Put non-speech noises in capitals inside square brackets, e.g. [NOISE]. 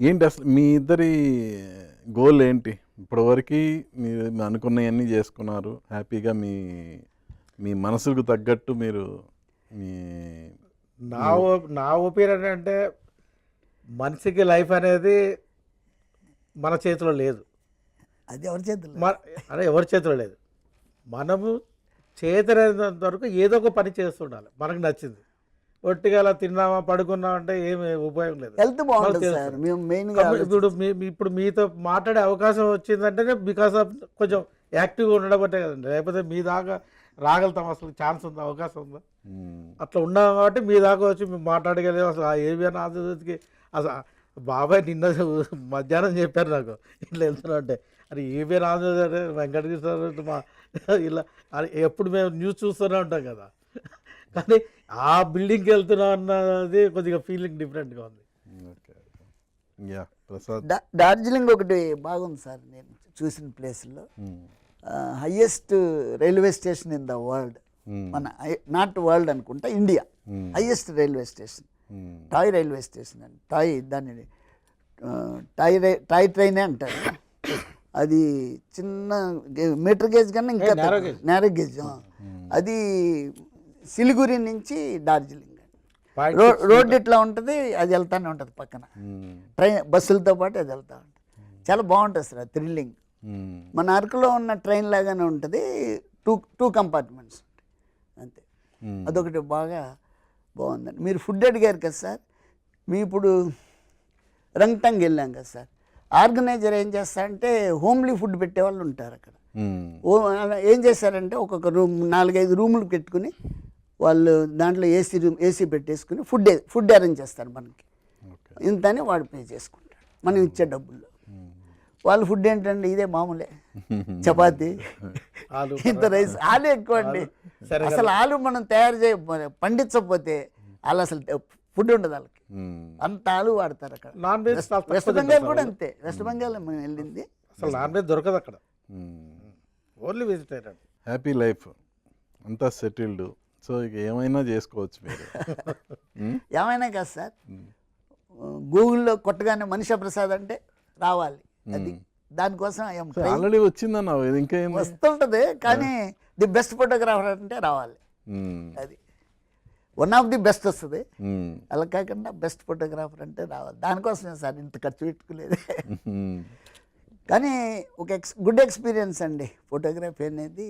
ఏంటి అసలు మీ ఇద్దరి గోల్ ఏంటి? ఇప్పటివరకు మీరు అనుకున్నవన్నీ చేసుకున్నారు. హ్యాపీగా మీ మీ మనసుకు తగ్గట్టు మీరు మీ నా ఓ- నా ఒపీనియన్ అంటే మనిషికి లైఫ్ అనేది మన చేతిలో లేదు. అది ఎవరి చేతుల్లో మన అదే ఎవరి చేతిలో లేదు. మనము చేతనైనంత వరకు ఏదో ఒక పని చేస్తుండాలి మనకు నచ్చింది. ఒట్టిగా అలా తిన్నామా పడుకున్నామా అంటే ఏమి ఉపయోగం లేదు. హెల్త్ బాగుంటుంది సార్ తెలుసు. మేము మెయిన్గా ఇప్పుడు ఇప్పుడు మీతో మాట్లాడే అవకాశం వచ్చిందంటేనే బికాస్ ఆఫ్ కొంచెం యాక్టివ్గా ఉండడం బట్టే కదండి. లేకపోతే మీ దాకా రాగలుగుతాం అసలు ఛాన్స్ ఉందా అవకాశం ఉందా? అట్లా ఉన్నాం కాబట్టి మీ దాకా వచ్చి మేము మాట్లాడగలేము అసలు ఆ ఏవియన్ ఆంధ్రజ్యోతికి అసలు ఆ బాబాయ్ నిన్న [LAUGHS] మధ్యాహ్నం చెప్పారు నాకు. ఇట్లా వెళ్తున్నా అంటే అరే ఏవియన్ ఆంధ్రజ్యోతి అంటే వెంకటకృష్ణ మా ఇలా అరే ఎప్పుడు మేము న్యూస్ చూస్తూనే ఉంటాం కదా. కానీ ఆ బిల్డింగ్కి వెళ్తున్నాం అన్నది కొద్దిగా ఫీలింగ్ డిఫరెంట్గా ఉంది. యా ప్రసాద్. డార్జిలింగ్ ఒకటి బాగుంది సార్ నేను చూసిన ప్లేస్లో. Highest railway station in the world మన నాట్ వరల్డ్ అనుకుంటా India highest railway station toy railway station అండి. టాయ్ దాన్ని ఆ, టాయ్ రై టాయ్ ట్రైనే అంటారు. అది చిన్న గే- మీటర్ గేజ్ కన్నా ఇంకా ఏ, narrow gauge. నేరో గేజ్ ఆ. అది సిలిగురి నుంచి డార్జిలింగ్. రోడ్ ఇట్లా ఉంటుంది అది వెళ్తానే ఉంటుంది పక్కన. మ్, ట్రైన్ బస్సులతో పాటు అది వెళ్తా ఉంటుంది. చాలా బాగుంటుంది సార్ థ్రిల్లింగ్ మ్, మన అరకులో ఉన్న ట్రైన్ లాగానే ఉంటుంది టూ టూ కంపార్ట్మెంట్స్ ఉంటాయి. అంతే. మ్. అదొకటి బాగా బాగుందండి మీరు ఫుడ్ అడిగారు కదా సార్ మీ ఇప్పుడు రంగ్టంగ్ వెళ్ళాం కదా సార్. ఆర్గనైజర్ ఏం చేస్తారంటే హోమ్లీ ఫుడ్ పెట్టేవాళ్ళు ఉంటారు అక్కడ. ఏం చేశారంటే ఒక్కొక్క రూమ్ నాలుగైదు రూములు పెట్టుకుని వాళ్ళు దాంట్లో ఏసీ రూమ్ ఏసీ పెట్టేసుకుని ఫుడ్ ఫుడ్ అరేంజ్ చేస్తారు మనకి. ఓకే. ఇంతని వాడు పే చేసుకుంటాడు. మనం ఇచ్చే డబ్బుల్లో. వాళ్ళ ఫుడ్ ఏంటంటే ఇదే మామూలే. చపాతి ఆలు ఇంత రైస్ ఆలు ఎక్కువ అండి. సరే అసలు ఆలు మనం తయారు చేయ పండించకపోతే వాళ్ళు అసలు ఫుడ్ ఉండదు వాళ్ళకి అంత ఆలు వాడతారు అక్కడ. నాన్ వెజ్ వెస్ట్ బెంగాల్ కూడా. అంతే. వెస్ట్ బెంగాల్ మేము వెళ్ళింది. అసలు నాన్ వెజ్ దొరకదు అక్కడ. ఓన్లీ వెజిటేరియన్ హ్యాపీ లైఫ్ అంతా సెటిల్డ్ సో ఇక ఏమైనా చేసుకోవచ్చు మీరు? [LAUGHS] ఏమైనా కాదు సార్. గూగుల్లో కొట్టగానే మనిషా ప్రసాద్ అంటే రావాలి. అది దానికోసం ఆల్రెడీ వచ్చిందన్నావు ఇంకా వస్తుంటది కానీ ది బెస్ట్ ఫోటోగ్రాఫర్ అంటే రావాలి. అది. వన్ ఆఫ్ ది బెస్ట్ వస్తుంది. అలా కాకుండా బెస్ట్ ఫోటోగ్రాఫర్ అంటే రావాలి. దానికోసమే సార్ ఇంత ఖర్చు పెట్టుకునేది మ్, కానీ ఒక ఎక్స్ గుడ్ ఎక్స్పీరియన్స్ అండి ఫోటోగ్రఫీ అనేది.